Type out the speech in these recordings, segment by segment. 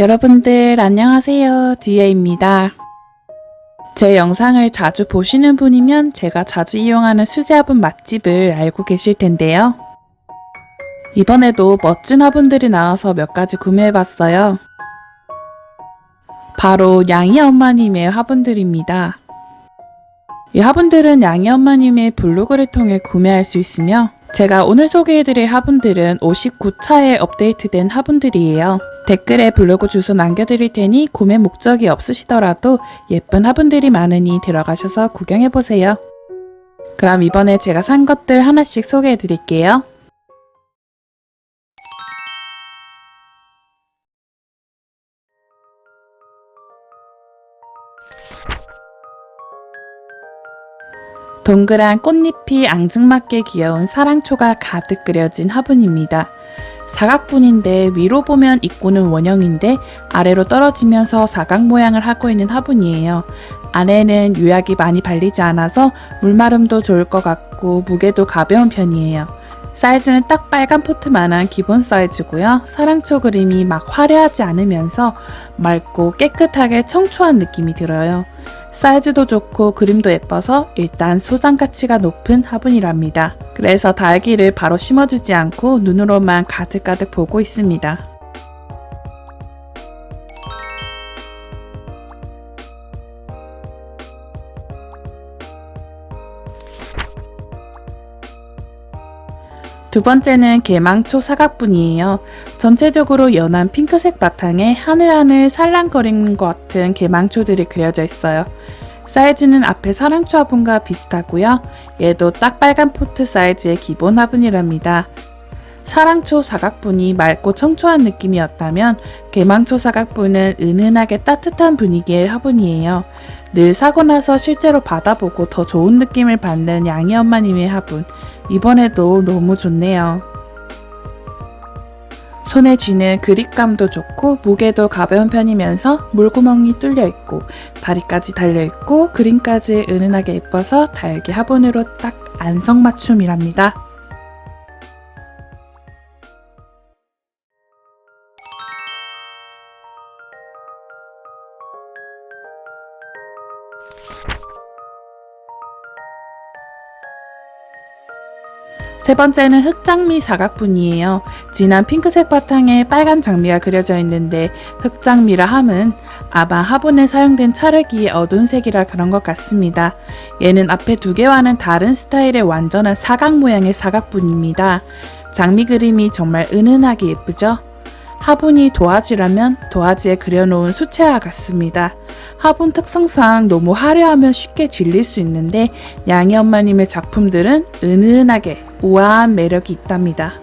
여러분들 안녕하세요. 디에입니다. 제 영상을 자주 보시는 분이면 제가 자주 이용하는 수제 화분 맛집을 알고 계실 텐데요. 이번에도 멋진 화분들이 나와서 몇 가지 구매해봤어요. 바로 양이 엄마님의 화분들입니다. 이 화분들은 양이 엄마님의 블로그를 통해 구매할 수 있으며 제가 오늘 소개해드릴 화분들은 59차에 업데이트된 화분들이에요. 댓글에 블로그 주소 남겨드릴 테니 구매 목적이 없으시더라도 예쁜 화분들이 많으니 들어가셔서 구경해보세요. 그럼 이번에 제가 산 것들 하나씩 소개해드릴게요. 동그란 꽃잎이 앙증맞게 귀여운 사랑초가 가득 그려진 화분입니다. 사각분인데 위로 보면 입구는 원형인데 아래로 떨어지면서 사각 모양을 하고 있는 화분이에요. 안에는 유약이 많이 발리지 않아서 물마름도 좋을 것 같고 무게도 가벼운 편이에요. 사이즈는 딱 빨간 포트만한 기본 사이즈고요. 사랑초 그림이 막 화려하지 않으면서 맑고 깨끗하게 청초한 느낌이 들어요. 사이즈도 좋고 그림도 예뻐서 일단 소장 가치가 높은 화분이랍니다. 그래서 달기를 바로 심어주지 않고 눈으로만 가득가득 보고 있습니다. 두 번째는 개망초 사각분이에요. 전체적으로 연한 핑크색 바탕에 하늘하늘 살랑거리는 것 같은 개망초들이 그려져 있어요. 사이즈는 앞에 사랑초 화분과 비슷하고요. 얘도 딱 빨간 포트 사이즈의 기본 화분이랍니다. 사랑초 사각분이 맑고 청초한 느낌이었다면 개망초 사각분은 은은하게 따뜻한 분위기의 화분이에요. 늘 사고 나서 실제로 받아보고 더 좋은 느낌을 받는 양이 엄마님의 화분. 이번에도 너무 좋네요. 손에 쥐는 그립감도 좋고 무게도 가벼운 편이면서 물구멍이 뚫려 있고 다리까지 달려 있고 그림까지 은은하게 예뻐서 달기 화분으로 딱 안성맞춤이랍니다. 세 번째는 흑장미 사각분이에요. 진한 핑크색 바탕에 빨간 장미가 그려져 있는데 흑장미라 함은 아마 화분에 사용된 찰흙이 어두운 색이라 그런 것 같습니다. 얘는 앞에 두 개와는 다른 스타일의 완전한 사각 모양의 사각분입니다. 장미 그림이 정말 은은하게 예쁘죠? 화분이 도화지라면 도화지에 그려놓은 수채화 같습니다. 화분 특성상 너무 화려하면 쉽게 질릴 수 있는데 양이 엄마님의 작품들은 은은하게 우아한 매력이 있답니다.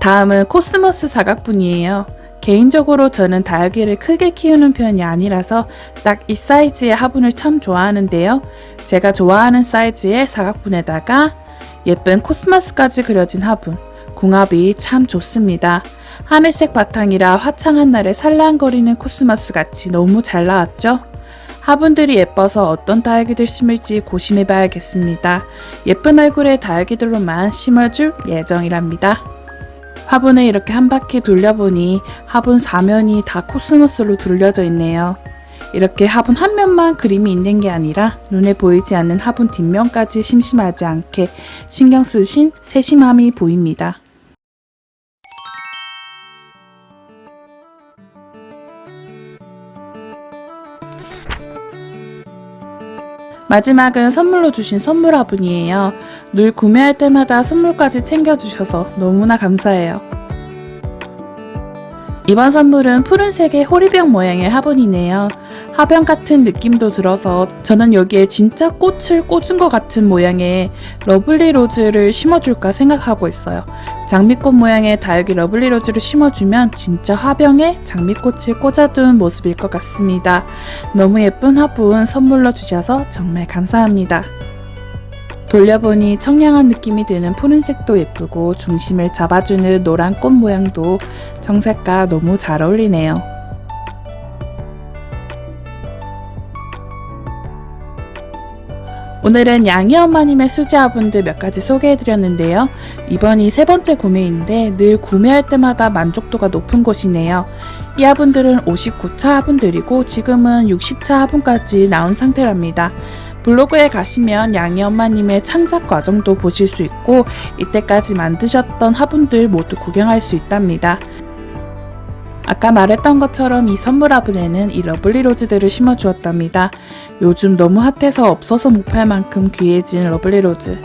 다음은 코스모스 사각분이에요. 개인적으로 저는 다육이를 크게 키우는 편이 아니라서 딱 이 사이즈의 화분을 참 좋아하는데요. 제가 좋아하는 사이즈의 사각분에다가 예쁜 코스모스까지 그려진 화분, 궁합이 참 좋습니다. 하늘색 바탕이라 화창한 날에 살랑거리는 코스모스 같이 너무 잘 나왔죠? 화분들이 예뻐서 어떤 다육이들 심을지 고심해 봐야겠습니다. 예쁜 얼굴의 다육이들로만 심어줄 예정이랍니다. 화분을 이렇게 한 바퀴 돌려보니 화분 사면이 다 코스모스로 둘려져 있네요. 이렇게 화분 한 면만 그림이 있는 게 아니라 눈에 보이지 않는 화분 뒷면까지 심심하지 않게 신경 쓰신 세심함이 보입니다. 마지막은 선물로 주신 선물 화분이에요. 늘 구매할 때마다 선물까지 챙겨주셔서 너무나 감사해요. 이번 선물은 푸른색의 호리병 모양의 화분이네요. 화병 같은 느낌도 들어서 저는 여기에 진짜 꽃을 꽂은 것 같은 모양의 러블리 로즈를 심어줄까 생각하고 있어요. 장미꽃 모양의 다육이 러블리 로즈를 심어주면 진짜 화병에 장미꽃을 꽂아둔 모습일 것 같습니다. 너무 예쁜 화분 선물로 주셔서 정말 감사합니다. 돌려보니 청량한 느낌이 드는 푸른색도 예쁘고 중심을 잡아주는 노란 꽃 모양도 정색과 너무 잘 어울리네요. 오늘은 양이 엄마님의 수제화분들 몇 가지 소개해드렸는데요. 이번이 세 번째 구매인데 늘 구매할 때마다 만족도가 높은 곳이네요. 이 화분들은 59차 화분들이고 지금은 60차 화분까지 나온 상태랍니다. 블로그에 가시면 양이 엄마님의 창작 과정도 보실 수 있고 이때까지 만드셨던 화분들 모두 구경할 수 있답니다. 아까 말했던 것처럼 이 선물 화분에는 이 러블리 로즈들을 심어 주었답니다. 요즘 너무 핫해서 없어서 못 팔 만큼 귀해진 러블리 로즈.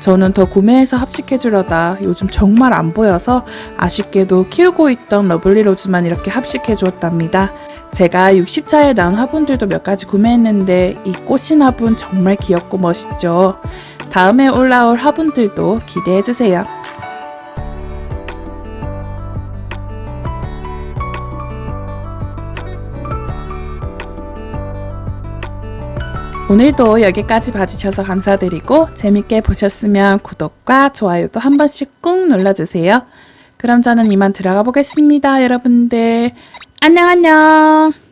저는 더 구매해서 합식해 주려다 요즘 정말 안 보여서 아쉽게도 키우고 있던 러블리 로즈만 이렇게 합식해 주었답니다. 제가 60차에 나온 화분들도 몇 가지 구매했는데 이 꽃인 화분 정말 귀엽고 멋있죠. 다음에 올라올 화분들도 기대해 주세요. 오늘도 여기까지 봐주셔서 감사드리고 재밌게 보셨으면 구독과 좋아요도 한 번씩 꾹 눌러주세요. 그럼 저는 이만 들어가 보겠습니다, 여러분들. 안녕, 안녕!